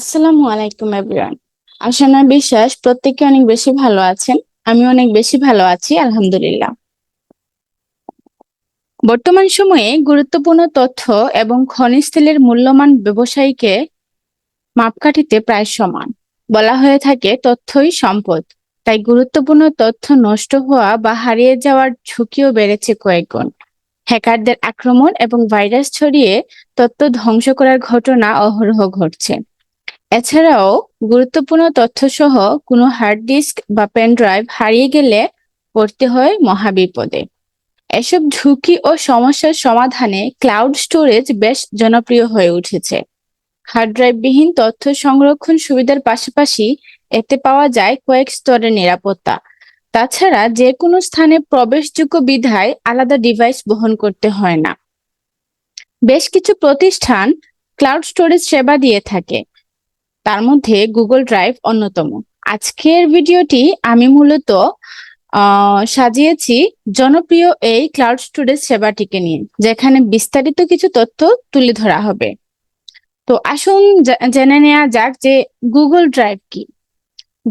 আসসালামু আলাইকুম এভরিওয়ান আশানা বিশ্বাস, প্রত্যেকে অনেক বেশি ভালো আছেন। আমি অনেক বেশি ভালো আছি, আলহামদুলিল্লাহ। বর্তমান সময়ে গুরুত্বপূর্ণ তথ্য এবং খনিজ তেলের মূল্যমান ব্যবসায়ীকে মাপকাঠিতে প্রায় সমান। বলা হয়ে থাকে তথ্যই সম্পদ। তাই গুরুত্বপূর্ণ তথ্য নষ্ট হওয়া বা হারিয়ে যাওয়ার ঝুঁকিও বেড়েছে কয়েকগুণ। হ্যাকারদের আক্রমণ এবং ভাইরাস ছড়িয়ে তথ্য ধ্বংস করার ঘটনা অহরহ ঘটছে। এছাড়াও গুরুত্বপূর্ণ তথ্যসহ কোনো হার্ড ডিস্ক বা পেন ড্রাইভ হারিয়ে গেলে পড়তে হয় মহাবিপদে। এসব ঝুঁকি ও সমস্যার সমাধানে ক্লাউড স্টোরেজ বেশ জনপ্রিয় হয়ে উঠেছে। হার্ড ড্রাইভবিহীন তথ্য সংরক্ষণ সুবিধার পাশাপাশি এতে পাওয়া যায় কয়েক স্তরের নিরাপত্তা। তাছাড়া যে কোনো স্থানে প্রবেশযোগ্য বিধায় আলাদা ডিভাইস বহন করতে হয় না। বেশ কিছু প্রতিষ্ঠান ক্লাউড স্টোরেজ সেবা দিয়ে থাকে। তার মধ্যে গুগল ড্রাইভ অন্যতম। আজকের ভিডিওটি আমি মূলত সাজিয়েছি জনপ্রিয় এই ক্লাউড স্টোরেজ সেবাটিকে নিয়ে, যেখানে বিস্তারিত কিছু তথ্য তুলে ধরা হবে। তো আসুন জেনে নেওয়া যাক যে গুগল ড্রাইভ কি।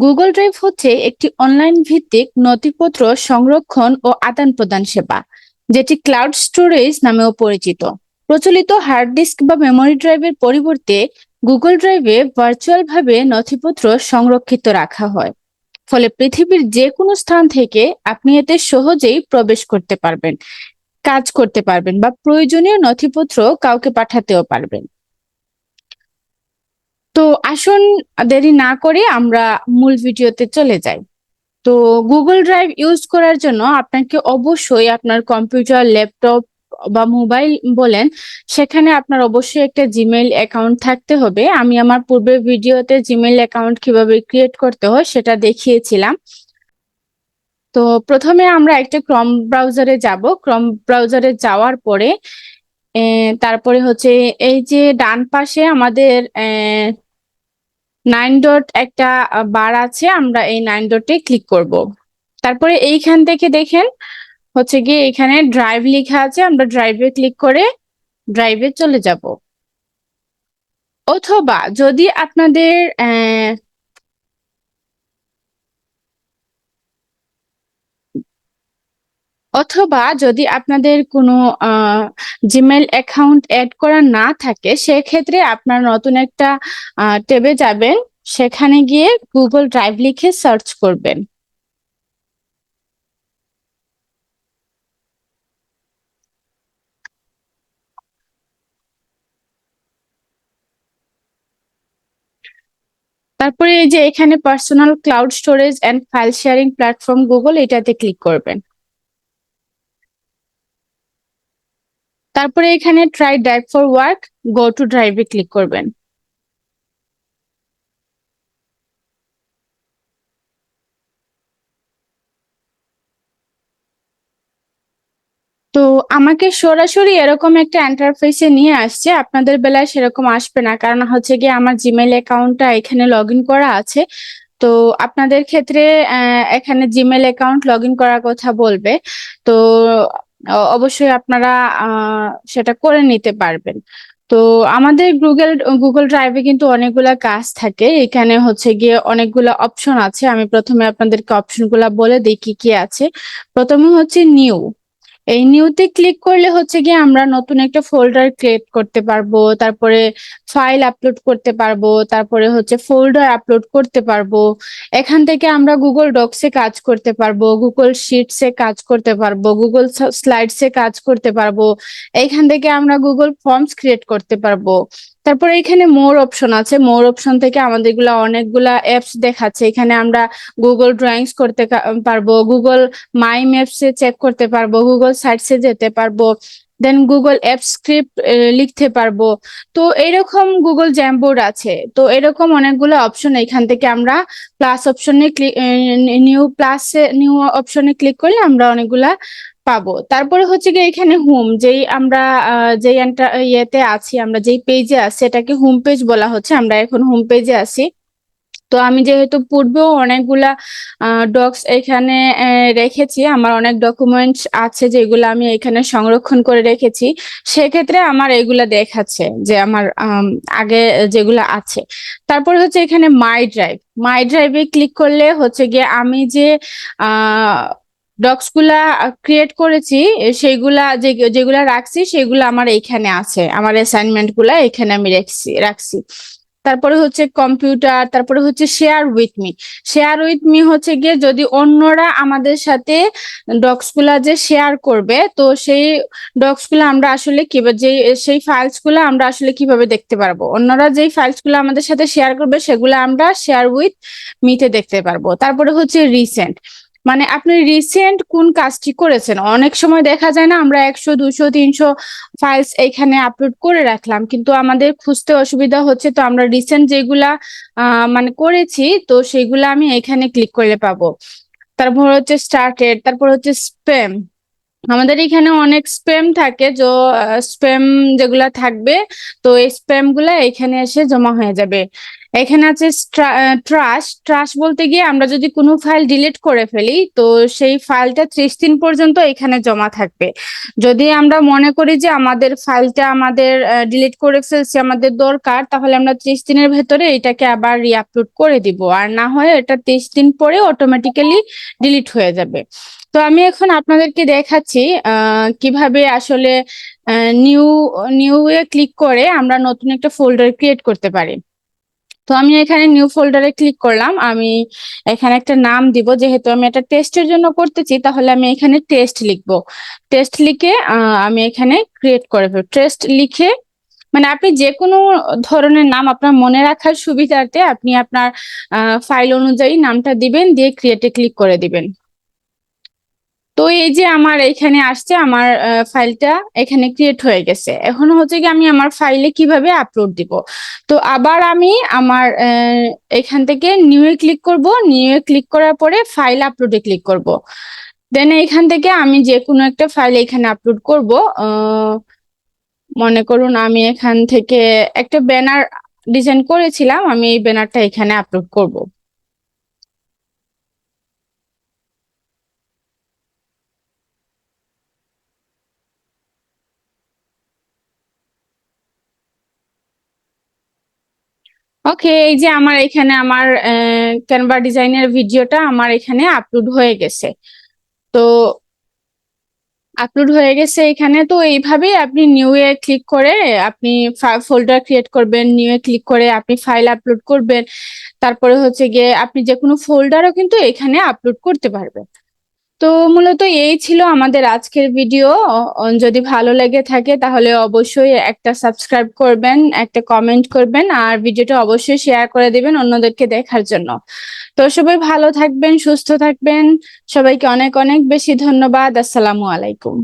গুগল ড্রাইভ হচ্ছে একটি অনলাইন ভিত্তিক নথিপত্র সংরক্ষণ ও আদান প্রদান সেবা, যেটি ক্লাউড স্টোরেজ নামেও পরিচিত। প্রচলিত হার্ড ডিস্ক বা মেমোরি ড্রাইভের পরিবর্তে গুগল ড্রাইভে ভার্চুয়াল ভাবে নথিপত্র সংরক্ষিত রাখা হয়। ফলে পৃথিবীর যে কোনো স্থান থেকে আপনি এতে সহজেই প্রবেশ করতে পারবেন, কাজ করতে পারবেন বা প্রয়োজনীয় নথিপত্র কাউকে পাঠাতেও পারবেন। তো আসুন, দেরি না করে আমরা মূল ভিডিওতে চলে যাই। তো গুগল ড্রাইভ ইউজ করার জন্য আপনাকে অবশ্যই আপনার কম্পিউটার ল্যাপটপ বা মোবাইল বলেন, সেখানে আপনার অবশ্যই একটা জিমেইল অ্যাকাউন্ট থাকতে হবে। আমি আমার পূর্বের ভিডিওতে জিমেইল অ্যাকাউন্ট কীভাবে ক্রিয়েট করতে হয় সেটা দেখিয়েছিলাম। তো প্রথমে আমরা একটা ক্রম ব্রাউজারে যাব। ক্রম ব্রাউজারে যাওয়ার পরে তারপরে হচ্ছে এই যে ডান পাশে আমাদের নাইন ডট একটা বার আছে, আমরা এই নাইন ডটে ক্লিক করব। তারপরে এইখান থেকে দেখেন হচ্ছে গিয়ে এখানে ড্রাইভ লেখা আছে, আমরা ড্রাইভে ক্লিক করে ড্রাইভে চলে যাব। অথবা যদি আপনাদের অথবা যদি আপনাদের কোনো জিমেল অ্যাকাউন্ট অ্যাড করা না থাকে, সেক্ষেত্রে আপনার নতুন একটা ট্যাবে যাবেন। সেখানে গিয়ে গুগল ড্রাইভ লিখে সার্চ করবেন। তারপরে এই যে এখানে personal cloud storage and file sharing platform Google এটাতে ক্লিক করবেন। তারপরে এখানে try drive for work go to ড্রাইভে ক্লিক করবেন। তো আমাকে সরাসরি এরকম একটা ইন্টারফেসে নিয়ে আসছে, আপনাদের বেলায় সেরকম আসবে না। কারণ হচ্ছে গিয়ে আমার জিমেইল অ্যাকাউন্টটা এখানে লগ করা আছে। তো আপনাদের ক্ষেত্রে এখানে জিমেল অ্যাকাউন্ট লগ করার কথা বলবে। তো অবশ্যই আপনারা সেটা করে নিতে পারবেন। তো আমাদের গুগল গুগল ড্রাইভে কিন্তু অনেকগুলা কাজ থাকে। এখানে হচ্ছে গিয়ে অনেকগুলো অপশন আছে। আমি প্রথমে আপনাদেরকে অপশনগুলা বলে কি কি আছে। প্রথমে হচ্ছে নিউ এই নিউতে ক্লিক করলে হচ্ছে গিয়ে আমরা নতুন একটা ফোল্ডার ক্রিয়েট করতে পারব, তারপরে ফাইল আপলোড করতে পারব, তারপরে হচ্ছে ফোল্ডার আপলোড করতে পারব। এখান থেকে আমরা গুগল ডক্সে কাজ করতে পারব গুগল শিটসে কাজ করতে পারব গুগল স্লাইডসে কাজ করতে পারব। এখান থেকে আমরা গুগল ফর্মস ক্রিয়েট করতে পারব। তারপরে এখানে মোর অপশন আছে। মোর অপশন থেকে আমাদেরগুলা অনেকগুলা অ্যাপস দেখাচ্ছে। এখানে আমরা গুগল ড্রয়িংস করতে পারব গুগল মাই ম্যাপসে চেক করতে পারব গুগল সাইটসে যেতে পারব। দেন গুগল অ্যাপ স্ক্রিপ্ট লিখতে পারব। তো এরকম গুগল জ্যামবোর্ড আছে। তো এরকম অনেকগুলো অপশন এখান থেকে আমরা প্লাস অপশনে ক্লিক নিউ প্লাসে নিউ অপশনে ক্লিক করলে আমরা অনেকগুলা পাবো। তারপরে হচ্ছে গিয়ে এখানে হোম যেই আমরা যেই ইয়েতে আছি, আমরা যেই পেজে আছি এটাকে হোম পেজ বলা হচ্ছে। আমরা এখন হোম পেজে আছি। তো আমি যেহেতু পূর্বেও অনেকগুলা ডক্স এখানে রেখেছি। আমার অনেক ডকুমেন্টস আছে যেগুলো আমি এখানে সংরক্ষণ করে রেখেছি। সেক্ষেত্রে আমার এগুলা দেখাচ্ছে যে আমার আগে যেগুলো আছে। তারপর হচ্ছে এখানে মাই ড্রাইভ মাই ড্রাইভে ক্লিক করলে হচ্ছে গিয়ে আমি যে ডক্সগুলা ক্রিয়েট করেছি সেইগুলা যেগুলা রাখছি, সেগুলো আমার এইখানে আছে। আমার অ্যাসাইনমেন্টগুলা এখানে আমি রাখছি রাখছি। তারপরে হচ্ছে কম্পিউটার তারপরে হচ্ছে share with me share with me হচ্ছে গিয়ে যদি অন্যরা আমাদের সাথে ডক্সগুলা যে শেয়ার করবে, তো সেই ডক্সগুলো আমরা আসলে কীভাবে যে সেই ফাইলসগুলো আমরা আসলে কীভাবে দেখতে পারব? অন্যরা যেই ফাইলসগুলো আমাদের সাথে শেয়ার করবে, সেগুলো আমরা শেয়ার উইথ মিতে দেখতে পারব। তারপরে হচ্ছে রিসেন্ট মানে আপনি রিসেন্ট কোন কাজটি করেছেন? অনেক সময় দেখা যায় না, আমরা একশো, দুশো, তিনশো ফাইলস এখানে আপলোড করে রাখলাম, কিন্তু আমাদের খুঁজতে অসুবিধা হচ্ছে, তো আমরা রিসেন্ট যেগুলা মানে করেছি, তো সেগুলো আমি এখানে ক্লিক করলে পাবো। তারপর হচ্ছে স্টার্টেড তারপর হচ্ছে স্প্যাম আমাদের এখানে অনেক স্প্যাম থাকে, যে স্প্যাম যেগুলা থাকবে, তো এই স্প্যামগুলা এখানে এসে জমা হয়ে যাবে। এখানে আছে ট্রাশ ট্রাশ বলতে গিয়ে আমরা যদি কোনো ফাইল ডিলিট করে ফেলি, তো সেই ফাইলটা ত্রিশ দিন পর্যন্ত এখানে জমা থাকবে। যদি আমরা মনে করি যে আমাদের ফাইলটা আমাদের ডিলিট করে ফেলছি, আমাদের দরকার, তাহলে আমরা ত্রিশ দিনের ভেতরে এটাকে আবার রিআপলোড করে দিব। আর না হয় এটা ত্রিশ দিন পরে অটোমেটিক্যালি ডিলিট হয়ে যাবে। তো আমি এখন আপনাদেরকে দেখাচ্ছি কীভাবে আসলে নিউ নিউ এ ক্লিক করে আমরা নতুন একটা ফোল্ডার ক্রিয়েট করতে পারি। তো আমি এখানে নিউ ফোল্ডারে ক্লিক করলাম। আমি এখানে একটা নাম দিব। যেহেতু আমি এটা টেস্টের জন্য করতেছি, তাহলে আমি এখানে টেস্ট লিখব। টেস্ট লিখে আমি এখানে ক্রিয়েট করে টেস্ট লিখে মানে আপনি যে কোনো ধরনের নাম আপনার মনে রাখার সুবিধার্থে আপনি আপনার ফাইল অনুযায়ী নামটা দিবেন, দিয়ে ক্রিয়েটে ক্লিক করে দিবেন। তো এই যে আমার এখানে আসছে, আমার ফাইলটা এখানে ক্রিয়েট হয়ে গেছে। এখন হচ্ছে কি আমি আমার ফাইলে কীভাবে আপলোড দিব? তো আবার আমি আমার এখান থেকে নিউ এ ক্লিক করব। নিউ এ ক্লিক করার পরে ফাইল আপলোডে ক্লিক করব। দেন এখান থেকে আমি যে কোনো একটা ফাইল এখানে আপলোড করব। মনে করুন আমি এখান থেকে একটা ব্যানার ডিজাইন করেছিলাম, আমি এই ব্যানারটা এখানে আপলোড করব। ওকে, এই যে আমার এখানে আমার ক্যানভা ডিজাইনের ভিডিওটা আমার এখানে আপলোড হয়ে গেছে। তো আপলোড হয়ে গেছে এখানে, তো এইভাবেই আপনি নিউ এ ক্লিক করে আপনি ফোল্ডার ক্রিয়েট করবেন নিউ এ ক্লিক করে আপনি ফাইল আপলোড করবেন। তারপরে হচ্ছে গিয়ে আপনি যে কোনো ফোল্ডারও কিন্তু এখানে আপলোড করতে পারবেন। তো মূলত এই ছিল আমাদের আজকের ভিডিও। যদি ভালো লেগে থাকে তাহলে অবশ্যই একটা সাবস্ক্রাইব করবেন, একটা কমেন্ট করবেন আর ভিডিওটা অবশ্যই শেয়ার করে দিবেন অন্যদেরকে দেখার জন্য। তো সবাই ভালো থাকবেন, সুস্থ থাকবেন। সবাইকে অনেক অনেক বেশি ধন্যবাদ। আসসালামু আলাইকুম।